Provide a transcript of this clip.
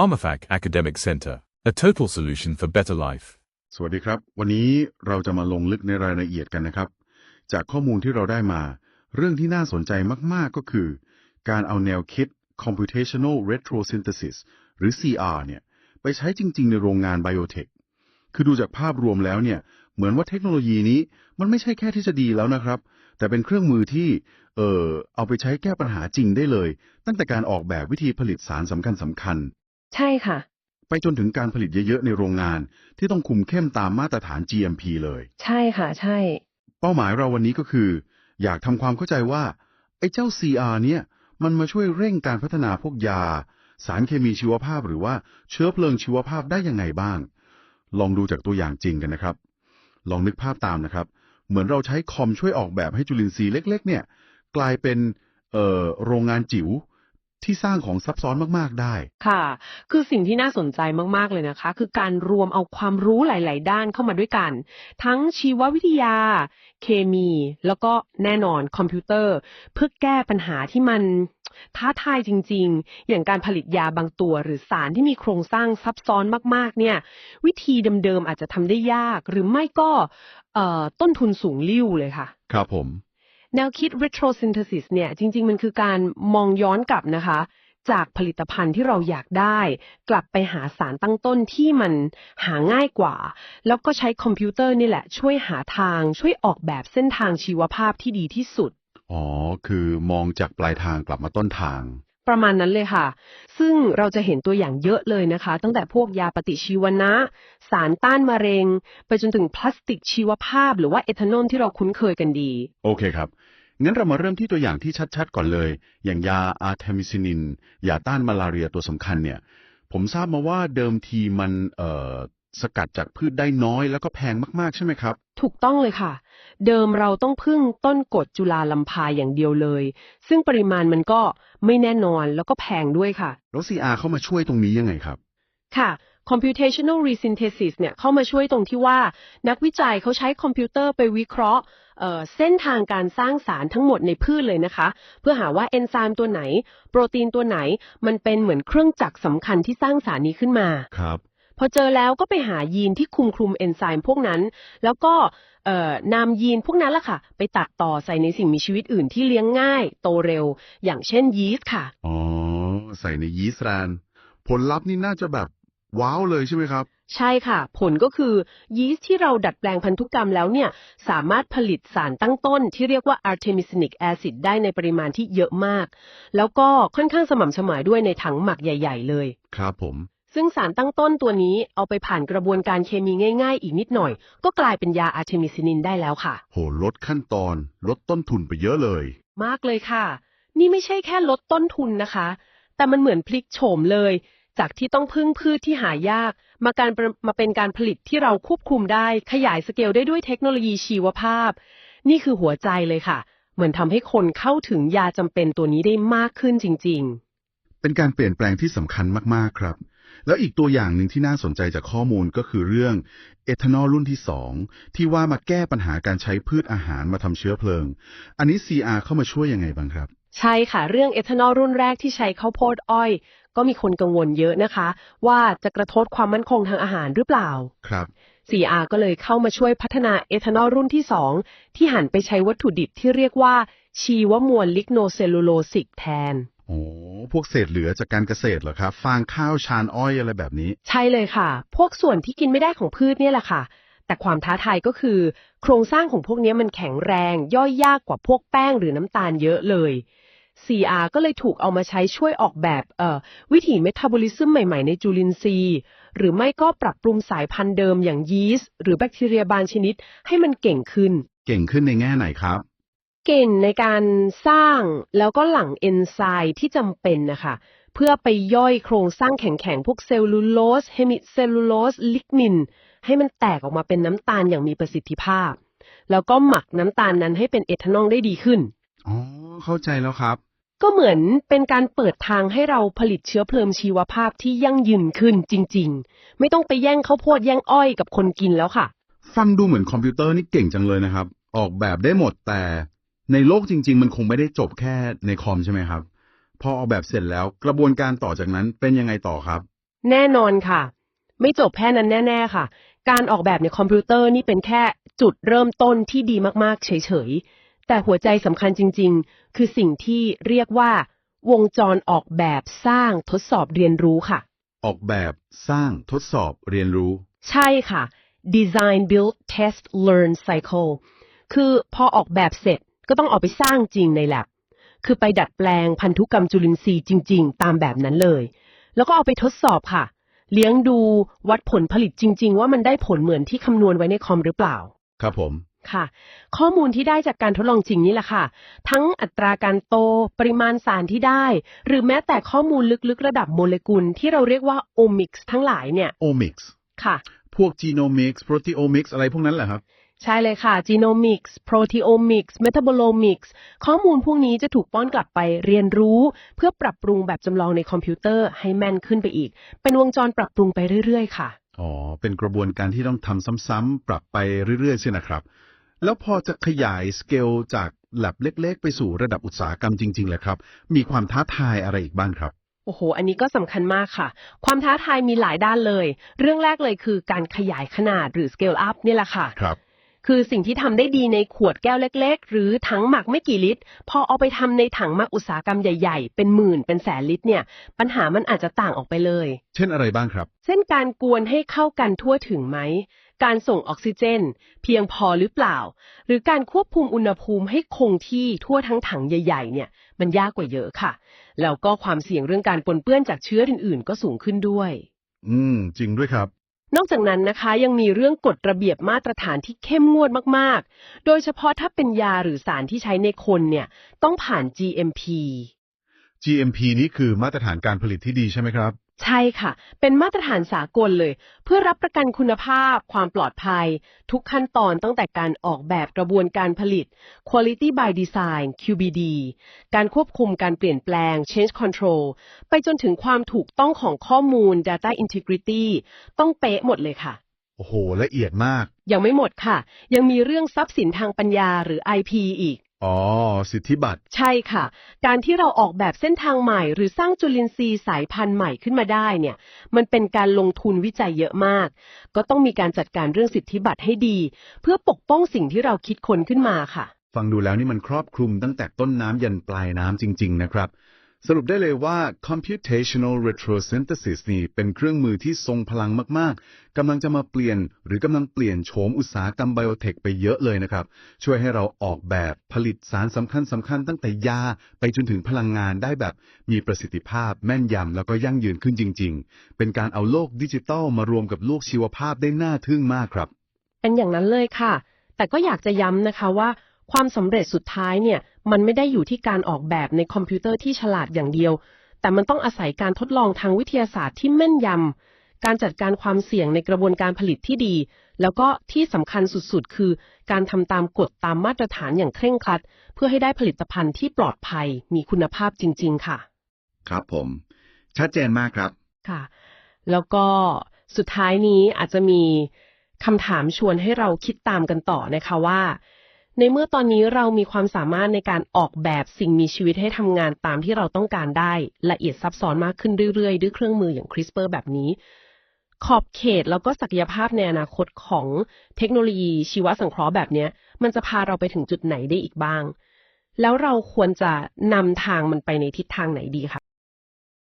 PharmaFac Academic Center, a total solution for better life. สวัสดีครับ วันนี้เราจะมาลงลึกในรายละเอียดกันนะครับ จากข้อมูลที่เราได้มา เรื่องที่น่าสนใจมาก ๆ ก็คือ การเอาแนวคิด computational retrosynthesis หรือ CR เนี่ยไปใช้จริง ๆ ในโรงงานไบโอเทค คือดูจากภาพรวมแล้วเนี่ย เหมือนว่าเทคโนโลยีนี้มันไม่ใช่แค่ทฤษฎีแล้วนะครับ แต่เป็นเครื่องมือที่ เออเอาไปใช้แก้ปัญหาจริงได้เลย ตั้งแต่การออกแบบวิธีผลิตสารสำคัญสำคัญ ใช่ค่ะ ไปจนถึงการผลิตเยอะๆในโรงงาน ที่ต้องคุมเข้มตามมาตรฐาน GMP เลย ใช่ค่ะ ใช่ เป้าหมายเราวันนี้ก็คือ อยากทำความเข้าใจว่า ไอ้เจ้า CR เนี่ยมันมาช่วยเร่งการพัฒนาพวกยา สารเคมีชีวภาพหรือว่าเชื้อเพลิงชีวภาพได้ยังไงบ้าง ลองดูจากตัวอย่างจริงกันนะครับ ลองนึกภาพตามนะครับ เหมือนเราใช้คอมช่วยออกแบบให้จุลินทรีย์เล็ก ๆ เนี่ย กลายเป็นเอ่อโรงงานจิ๋ว ที่สร้างของซับซ้อนมากๆได้ ค่ะ คือสิ่งที่น่าสนใจมาก ๆ เลยนะคะ คือการรวมเอาความรู้หลาย ๆ ด้านเข้ามาด้วยกัน ทั้งชีววิทยา เคมี แล้วก็แน่นอนคอมพิวเตอร์ เพื่อแก้ปัญหาที่มันท้าทายจริง ๆ อย่างการผลิตยาบางตัว หรือสารที่มีโครงสร้างซับซ้อนมาก ๆ เนี่ย วิธีเดิม ๆ อาจจะทำได้ยาก หรือไม่ก็เอ่อต้นทุนสูงลิ่วเลยค่ะ ครับผม แนวคิด retrosynthesis เนี่ยจริง ๆ มันคือการมองย้อนกลับนะคะ จากผลิตภัณฑ์ที่เราอยากได้ กลับไปหาสารตั้งต้นที่มันหาง่ายกว่า แล้วก็ใช้คอมพิวเตอร์นี่แหละ ช่วยหาทาง ช่วยออกแบบเส้นทางชีวภาพที่ดีที่สุด อ๋อ คือมองจากปลายทางกลับมาต้นทาง ประมาณนั้นเลยค่ะ ซึ่งเราจะเห็นตัวอย่างเยอะเลยนะคะ ตั้งแต่พวกยาปฏิชีวนะ สารต้านมะเร็ง ไปจนถึงพลาสติกชีวภาพ หรือว่าเอทานอลที่เราคุ้นเคยกันดี โอเคครับ งั้นเรามาเริ่มที่ตัวอย่างที่ชัดๆ ก่อนเลย อย่างยาอาร์เทมิซินิน ยาต้านมาลาเรียตัวสำคัญเนี่ย ผมทราบมาว่าเดิมทีมันเอ่อ สกัดจากพืชได้น้อยแล้วก็แพงมากๆใช่ไหมครับ ถูกต้องเลยค่ะ เดิมเราต้องพึ่งต้นกรดจุลาลัมพาอย่างเดียวเลย ซึ่งปริมาณมันก็ไม่แน่นอนแล้วก็แพงด้วยค่ะ แล้ว CR เข้ามาช่วยตรงนี้ยังไงครับ ค่ะ computational resynthesis เนี่ยเข้ามาช่วยตรงที่ว่า นักวิจัยเขาใช้คอมพิวเตอร์ไปวิเคราะห์เอ่อเส้นทางการสร้างสารทั้งหมดในพืชเลยนะคะ เพื่อหาว่าเอนไซม์ตัวไหน โปรตีนตัวไหนมันเป็นเหมือนเครื่องจักรสำคัญที่สร้างสารนี้ขึ้นมา ครับ พอเจอแล้วก็ไปหายีนที่คุมคลุมเอนไซม์พวกนั้น แล้วก็เอ่อนำยีนพวกนั้นล่ะค่ะ ไปตัดต่อใส่ในสิ่งมีชีวิตอื่นที่เลี้ยงง่าย โตเร็ว อย่างเช่นยีสต์ค่ะ อ๋อ ใส่ในยีสต์แรนผลลัพธ์นี่น่าจะแบบว้าวเลยใช่ไหมครับ ใช่ค่ะ ผลก็คือยีสต์ที่เราดัดแปลงพันธุกรรมแล้วเนี่ย สามารถผลิตสารตั้งต้นที่เรียกว่า artemisinic acid ได้ในปริมาณที่เยอะมาก แล้วก็ค่อนข้างสม่ำเสมอด้วยในถังหมักใหญ่ ๆ เลย ครับผม ซึ่งสารตั้งต้นตัวนี้เอาไปผ่านกระบวนการเคมีง่าย ๆ อีกนิดหน่อย ก็กลายเป็นยาอาร์เทมิซินินได้แล้วค่ะ โหลดขั้นตอนลดต้นทุนไปเยอะเลย มากเลยค่ะ นี่ไม่ใช่แค่ลดต้นทุนนะคะ แต่มันเหมือนพลิกโฉมเลย จากที่ต้องพึ่งพืชที่หายาก มาการประมาเป็นการผลิตที่เราควบคุมได้ ขยายสเกลได้ด้วยเทคโนโลยีชีวภาพ นี่คือหัวใจเลยค่ะ เหมือนทำให้คนเข้าถึงยาจำเป็นตัวนี้ได้มากขึ้นจริง ๆ เป็นการเปลี่ยนแปลงที่สำคัญมากๆครับ แล้วอีกตัวอย่างหนึ่งที่น่าสนใจจากข้อมูลก็คือเรื่องเอทานอลรุ่นที่ 2 ที่ว่ามาแก้ปัญหาการใช้พืชอาหารมาทำเชื้อเพลิง อันนี้ CR เข้ามาช่วยยังไงบ้างครับ ใช่ค่ะ เรื่องเอทานอลรุ่นแรกที่ใช้ข้าวโพดอ้อย ก็มีคนกังวลเยอะนะคะ ว่าจะกระทบความมั่นคงทางอาหารหรือเปล่าครับ 4R ก็เลยเข้ามาช่วยพัฒนาเอทานอลรุ่นที่ 2 ที่หันไปใช้วัตถุดิบที่เรียกว่าชีวมวลลิกโนเซลลูโลสิกแทน โอ้ พวกเศษเหลือจากการเกษตรเหรอครับ ฟางข้าวชานอ้อยอะไรแบบนี้ ใช่เลยค่ะ พวกส่วนที่กินไม่ได้ของพืชเนี่ยแหละค่ะ แต่ความท้าทายก็คือ โครงสร้างของพวกนี้มันแข็งแรง ย่อยยากกว่าพวกแป้งหรือน้ำตาลเยอะเลย CR ก็เลยถูกเอามาใช้ช่วยออกแบบเอ่อวิถีเมตาบอลิซึมใหม่ ๆ ในจุลินทรีย์ หรือไม่ก็ปรับปรุงสายพันธุ์เดิมอย่างยีสต์หรือแบคทีเรียบางชนิด ให้มันเก่งขึ้น เก่งขึ้นในแง่ไหนครับ เก่งในการสร้างแล้วก็หลั่งเอนไซม์ที่จำเป็นนะคะเพื่อไปย่อยโครงสร้างแข็งๆ พวกเซลลูโลสเฮมิเซลลูโลสลิกนิน ให้มันแตกออกมาเป็นน้ำตาลอย่างมีประสิทธิภาพ แล้วก็หมักน้ำตาลนั้นให้เป็นเอทานอลได้ดีขึ้น อ๋อ เข้าใจแล้วครับ ก็เหมือนเป็นการเปิดทางให้เราผลิตเชื้อเพลิงชีวภาพที่ยั่งยืนขึ้นจริง ๆ ไม่ต้องไปแย่งข้าวโพดแย่งอ้อยกับคนกินแล้วค่ะ ฟังดูเหมือนคอมพิวเตอร์นี่เก่งจังเลยนะครับ ออกแบบได้หมดแต่ ในโลกจริง ๆ มันคงไม่ได้จบแค่ในคอมใช่ไหมครับ พอออกแบบเสร็จแล้วกระบวนการต่อจากนั้นเป็นยังไงต่อครับ แน่นอนค่ะ ไม่จบแค่นั้นแน่ ๆ ค่ะ การออกแบบในคอมพิวเตอร์นี่เป็นแค่จุดเริ่มต้นที่ดีมากๆ เฉยๆ แต่หัวใจสำคัญจริง ๆ คือสิ่งที่เรียกว่า วงจรออกแบบสร้างทดสอบเรียนรู้ค่ะ ออกแบบสร้างทดสอบเรียนรู้ ใช่ค่ะ design build test learn cycle คือพอออกแบบเสร็จ ก็ต้องเอาไปสร้างจริงใน lab คือไปดัดแปลงพันธุกรรมจุลินทรีย์จริง ๆ ตามแบบนั้นเลย แล้วก็เอาไปทดสอบค่ะ เลี้ยงดูวัดผลผลิตจริง ๆ ว่ามันได้ผลเหมือนที่คำนวณไว้ในคอมหรือเปล่า ครับผม ค่ะ ข้อมูลที่ได้จากการทดลองจริงนี่แหละค่ะ ทั้งอัตราการโต ปริมาณสารที่ได้ หรือแม้แต่ข้อมูลลึกๆ ระดับโมเลกุลที่เราเรียกว่าโอมิกส์ทั้งหลายเนี่ย omics ค่ะ พวก genomics proteomics อะไรพวกนั้นแหละครับ ใช่เลยค่ะ genomics proteomics metabolomics ข้อมูลพวกนี้จะถูกป้อนกลับไปเรียนรู้ เพื่อปรับปรุงแบบจำลองในคอมพิวเตอร์ให้แม่นขึ้นไปอีก เป็นวงจรปรับปรุงไปเรื่อยๆ ค่ะ อ๋อ เป็นกระบวนการที่ต้องทำซ้ำๆ ปรับไปเรื่อยๆ ใช่นะครับ แล้วพอจะขยายสเกลจากแลบเล็กๆ ไปสู่ระดับอุตสาหกรรมจริงๆเลยครับ มีความท้าทายอะไรอีกบ้างครับโอ้โห อันนี้ก็สำคัญมากค่ะ ความท้าทายมีหลายด้านเลย เรื่องแรกเลยคือการขยายขนาดหรือ scale up นี่แหละค่ะครับ คือสิ่งที่ทำได้ดีในขวดแก้วเล็ก ๆ หรือถังหมักไม่กี่ลิตร พอเอาไปทำในถังหมักอุตสาหกรรมใหญ่ๆ เป็นหมื่นเป็นแสนลิตรเนี่ย ปัญหามันอาจจะต่างออกไปเลย เช่นอะไรบ้างครับ เช่นการกวนให้เข้ากันทั่วถึงไหม การส่งออกซิเจน เพียงพอหรือเปล่า หรือการควบคุมอุณหภูมิให้คงที่ทั่วทั้งถังใหญ่ๆ เนี่ย มันยากกว่าเยอะค่ะ แล้วก็ความเสี่ยงเรื่องการปนเปื้อนจากเชื้ออื่นๆ ก็สูงขึ้นด้วย อืม จริงด้วยครับ นอกจากนั้นนะคะยังมีเรื่องกฎระเบียบมาตรฐานที่เข้มงวดมากๆ โดยเฉพาะถ้าเป็นยาหรือสารที่ใช้ในคนเนี่ยต้องผ่าน GMP GMP นี้คือมาตรฐานการผลิตที่ดีใช่ไหมครับ ใช่ค่ะ เป็นมาตรฐานสากลเลย เพื่อรับประกันคุณภาพ ความปลอดภัย ทุกขั้นตอนตั้งแต่การออกแบบกระบวนการผลิต Quality by Design QBD การควบคุมการเปลี่ยนแปลง Change Control ไปจนถึงความถูกต้องของข้อมูล Data Integrity ต้องเป๊ะหมดเลยค่ะ โอ้โห ละเอียดมาก ยังไม่หมดค่ะ ยังมีเรื่องทรัพย์สินทางปัญญาหรือ IP อีก อ๋อ สิทธิบัตร ใช่ค่ะ การที่เราออกแบบเส้นทางใหม่ หรือสร้างจุลินทรีย์สายพันธุ์ใหม่ขึ้นมาได้เนี่ย มันเป็นการลงทุนวิจัยเยอะมาก ก็ต้องมีการจัดการเรื่องสิทธิบัตรให้ดี เพื่อปกป้องสิ่งที่เราคิดค้นขึ้นมาค่ะ ฟังดูแล้วนี่มันครอบคลุมตั้งแต่ต้นน้ำยันปลายน้ำจริง ๆ นะครับ สรุปได้เลยว่า computational retrosynthesis นี่เป็นเครื่องมือที่ทรงพลังมากๆ กำลังจะมาเปลี่ยน หรือกำลังเปลี่ยนโฉมอุตสาหกรรมไบโอเทคไปเยอะเลยนะครับ ช่วยให้เราออกแบบผลิตสารสำคัญสำคัญตั้งแต่ยา ไปจนถึงพลังงานได้แบบมีประสิทธิภาพแม่นยำแล้วก็ยั่งยืนขึ้นจริง ๆ เป็นการเอาโลกดิจิตัลมารวมกับโลกชีวภาพได้น่าทึ่งมากครับ เป็นอย่างนั้นเลยค่ะ แต่ก็อยากจะย้ำนะคะว่า ความสำเร็จสุดท้ายเนี่ย มันไม่ได้อยู่ที่การออกแบบในคอมพิวเตอร์ที่ฉลาดอย่างเดียว แต่มันต้องอาศัยการทดลองทางวิทยาศาสตร์ที่แม่นยำ การจัดการความเสี่ยงในกระบวนการผลิตที่ดี แล้วก็ที่สำคัญสุดๆ คือ การทำตามกฎตามมาตรฐานอย่างเคร่งครัด เพื่อให้ได้ผลิตภัณฑ์ที่ปลอดภัย มีคุณภาพจริง ๆ ค่ะ ครับผม ชัดเจนมากครับค่ะ แล้วก็สุดท้ายนี้อาจจะมีคำถามชวนให้เราคิดตามกันต่อนะคะว่า ในเมื่อตอนนี้เรามีความสามารถในการออกแบบสิ่งมีชีวิตให้ทำงานตามที่เราต้องการได้ ละเอียดซับซ้อนมากขึ้นเรื่อยๆ ด้วยเครื่องมืออย่าง CRISPR แบบนี้ ขอบเขตแล้วก็ศักยภาพในอนาคตของเทคโนโลยีชีวสังเคราะห์แบบนี้มันจะพาเราไปถึงจุดไหนได้อีกบ้าง แล้วเราควรจะนำทางมันไปในทิศทางไหนดีคะ